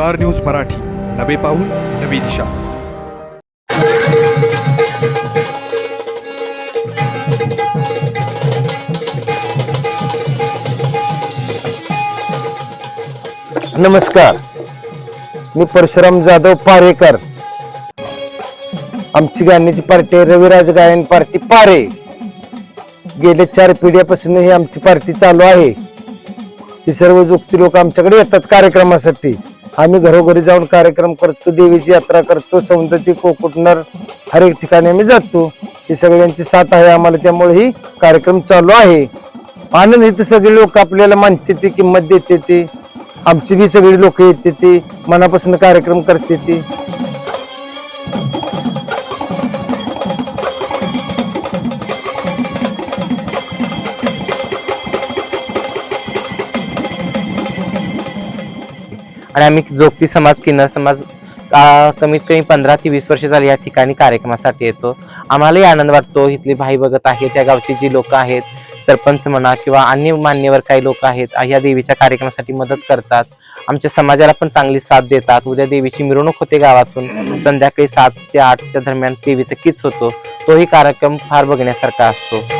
Star news Marathi. नवे पाऊल नवी दिशा. नमस्कार. मी परशुराम जाधव पारेकर. आमची गाण्याची पार्टी आहे रविराज गायन पार्टी पारे. गेल्या चार पिढ्यापासून ही आमची पार्टी चालू आहे. ही सर्व जोगती लोक आमच्याकडे येतात कार्यक्रमासाठी. आम्ही घरोघरी जाऊन कार्यक्रम करतो देवीची यात्रा करतो सौंदती कोकुटणार हर एक ठिकाणी आम्ही जातो. ही सगळ्यांची साथ आहे आम्हाला त्यामुळे ही कार्यक्रम चालू आहे. आनंद इथे सगळे लोक आपल्याला मानते ती किंमत देते ती. आमची बी सगळी लोक येते ती मनापासून कार्यक्रम करते ती. आणि आम्ही जोगती समाज किन्नर समाज कमीत कमी पंधरा ते वीस वर्ष झाली या ठिकाणी कार्यक्रमासाठी येतो. आम्हालाही आनंद वाटतो. इथली भाई बघत आहे त्या गावची जी लोक आहेत सरपंच म्हणा किंवा अन्य मान्यवर काही लोक आहेत या देवीच्या कार्यक्रमासाठी मदत करतात. आमच्या समाजाला पण चांगली साथ देतात. उद्या देवीची मिरवणूक होते गावातून. संध्याकाळी सात ते आठच्या दरम्यान देवीचा किच होतो. तोही कार्यक्रम फार बघण्यासारखा असतो.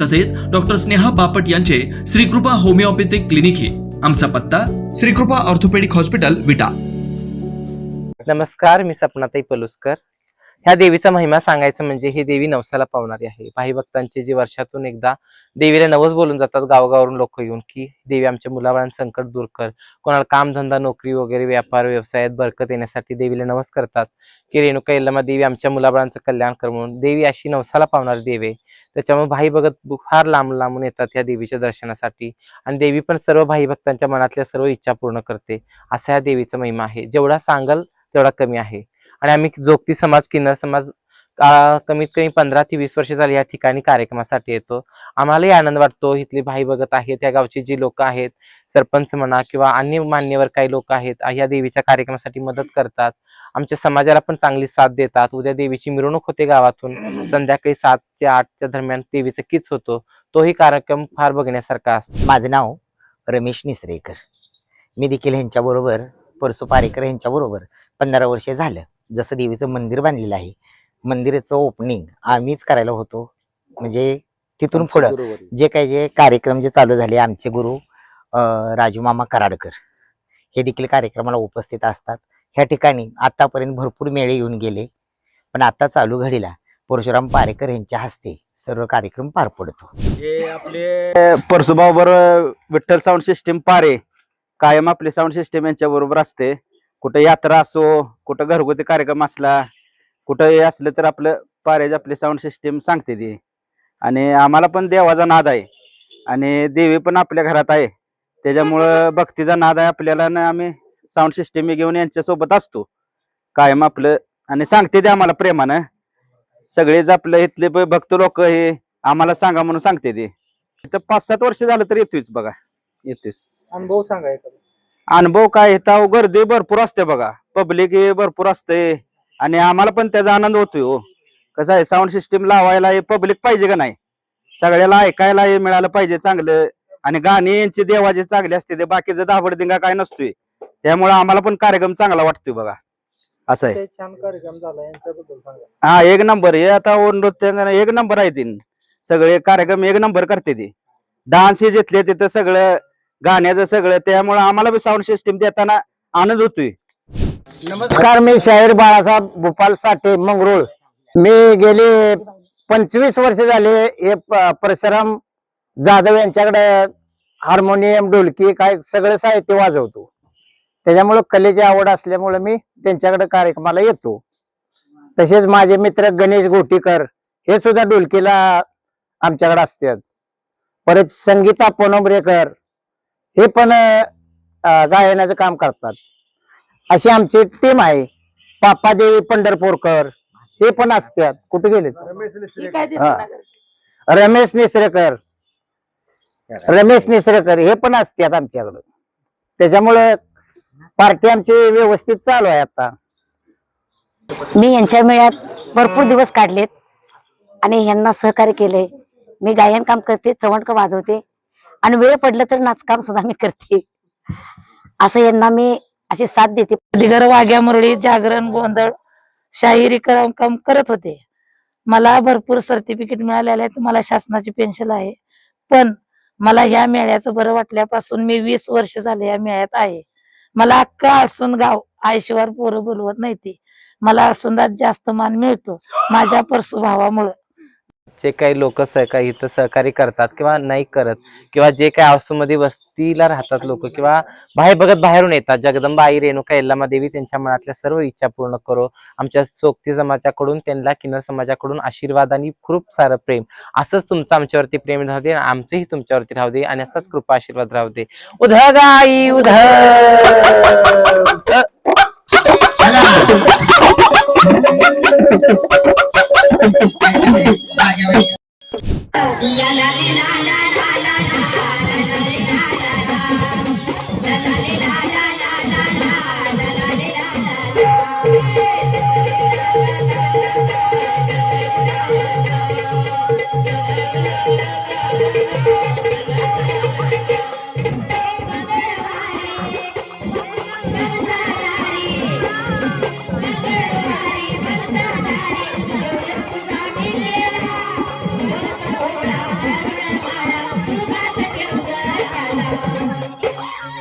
तसेच डॉक्टर स्नेहा बापट यांचे श्रीकृपा होमिओपॅथिक क्लिनिक हे. आमचा पत्ता श्रीकृपा ऑर्थोपेडिक हॉस्पिटल विटा. नमस्कार मी सपनाताई पलुसकर. ह्या देवीचा महिमा सांगायचं म्हणजे ही देवी नवसाला पावणारी आहे. भाई भक्तांचे जे वर्षातून एकदा देवीला नवस बोलून जातात गावगावरून लोक येऊन की देवी आमच्या मुलाबाळांचं संकट दूर कर. कोणाला कामधंदा नोकरी वगैरे व्यापार व्यवसायात बरकत येण्यासाठी देवीला नवस करतात. की रेणुका यल्लमा देवी आमच्या मुलाबाळांचं कल्याण कर म्हणून देवी अशी नवसाला पावणारी देवी आहे. त्याच्यामुळे भाई भगत फार लांब लांबून येतात या देवीच्या दर्शनासाठी. आणि देवी पण सर्व भाई भक्तांच्या मनातल्या सर्व इच्छा पूर्ण करते. असा या देवीचा महिमा आहे. जेवढा सांगाल तेवढा कमी आहे. आणि आम्ही जोगती समाज किन्नर समाज कमीत कमी पंधरा ते वीस वर्ष झाली या ठिकाणी कार्यक्रमासाठी येतो. आम्हालाही आनंद वाटतो. इथली भाई भगत आहेत त्या गावची जी लोक आहेत सरपंच म्हणा किंवा अन्य मान्यवर काही लोक आहेत या देवीच्या कार्यक्रमासाठी मदत करतात. आमच्या समाजाला पण चांगली साथ देतात. उद्या देवीची मिरवणूक होते गावातून. संध्याकाळी सात ते आठच्या दरम्यान देवीचा कीच होतो. तोही कार्यक्रम फार बघण्यासारखा असतो. माझं नाव रमेश निसरेकर. मी देखील ह्यांच्याबरोबर परसू पारेकर ह्यांच्याबरोबर पंधरा वर्षे झालं. जसं देवीचं मंदिर बांधलेलं आहे मंदिराचं ओपनिंग आम्हीच करायला होतो. म्हणजे तिथून पुढं जे काही जे कार्यक्रम जे चालू झाले आमचे गुरु राजू मामा कराडकर. हे देखील कार्यक्रमाला उपस्थित असतात. ह्या ठिकाणी आतापर्यंत भरपूर मेळे येऊन गेले. पण आता चालू घडीला परशुराम पारेकर यांच्या हस्ते सर्व कार्यक्रम पार पडतो. हे आपले परसुबाबर विठ्ठल साऊंड सिस्टीम पारे कायम आपले साऊंड सिस्टीम यांच्या बरोबर असते. कुठं यात्रा असो कुठं घरगुती कार्यक्रम असला कुठं हे असलं तर आपलं पारेज आपले साऊंड सिस्टीम सांगते ती. आणि आम्हाला पण देवाचा नाद आहे. आणि देवी पण आपल्या घरात आहे. त्याच्यामुळं भक्तीचा नाद आहे आपल्याला आणि आम्ही साऊंड सिस्टीम घेऊन यांच्या सोबत असतो. कायम आपलं आणि सांगते ते आम्हाला प्रेमानं. सगळेच आपलं इथले भक्त लोक हे आम्हाला सांगा म्हणून सांगते ते. इथं पाच सात वर्ष झालं तर येतोच बघा. येतोच अनुभव सांगा अनुभव काय इथं गर्दी भरपूर असते बघा. पब्लिक हे भरपूर असते. आणि आम्हाला पण त्याचा आनंद होतोय हो. कसं आहे? साऊंड सिस्टीम लावायला हे पब्लिक पाहिजे का नाही? सगळ्याला ऐकायला हे मिळालं पाहिजे चांगलं. आणि गाणी यांची देवाचे चांगले असते. ते बाकीचं दाबडदिंगा काय नसतोय. त्यामुळे आम्हाला पण कार्यक्रम चांगला वाटतोय बघा. असं आहे. छान कार्यक्रम झाला यांच्याबद्दल सांगा. हा एक नंबर हे आता ओ नृत्यांगण एक नंबर आहे तीन सगळे कार्यक्रम एक नंबर करते ती. डान्स हे घेतले तिथं सगळं गाण्याचं सगळं त्यामुळे आम्हाला बी साऊंड सिस्टीम देताना आनंद होतोय. नमस्कार मी शाहीर बाळासाहेब भोपाल साठे मंगरुळ. मी गेले पंचवीस वर्ष झाले हे परशुराम जाधव यांच्याकडे हार्मोनियम ढोलकी काय सगळं साहित्य वाजवतो. त्याच्यामुळे कलेची आवड असल्यामुळे मी त्यांच्याकडे कार्यक्रमाला येतो. तसेच माझे मित्र गणेश गोटीकर हे सुद्धा ढोलकीला आमच्याकडे असतात. परत संगीता पोनंबरेकर हे पण गायनाचं काम करतात. अशी आमची टीम आहे. पापादेवी पंढरपूरकर हे पण असतात. कुठे गेले हा. रमेश निसरेकर. रमेश निसरेकर हे पण असतात आमच्याकडं. त्याच्यामुळे पार्टी आमची व्यवस्थित चालू आहे आता. मी यांच्या मेळ्यात भरपूर दिवस काढलेत आणि यांना सहकार्य केले मी गायन काम करते चवणक वाजवते आणि वेळ पडलं तर नाचकाम सुद्धा मी करते. असं यांना मी अशी साथ देते. दिगर वाघ्या मुरळी जागरण गोंधळ शाहिरी काम काम करत होते. मला भरपूर सर्टिफिकेट मिळालेले आहेत. मला शासनाची पेन्शन आहे. पण मला ह्या मेळ्याचं बरं वाटल्यापासून मी वीस वर्ष झाले या मेळ्यात आहे. मला अख्खा असून गाव आयशिवार पोरं बोलवत नाही ते. मला असून जास्त मान मिळतो माझ्या परसू भावामुळं जे काही लोक सहकारी इथं सहकारी करतात किंवा नाही करत किंवा जे काही आसूमध्ये तिला राहतात लोक किंवा बाहेर बघत बाहेरून येतात. जगदंबा आई रेणुका यल्लामा देवी त्यांच्या मनातल्या सर्व इच्छा पूर्ण करो. आमच्या सोक्ती समाजाकडून त्यांना किन्नर समाजाकडून आशीर्वाद आणि खूप सारं प्रेम. असंच तुमचं आमच्यावरती प्रेम राहू दे आमचंही तुमच्यावरती राहू दे आणि असंच कृपा आशीर्वाद राहू दे. उध गाई उध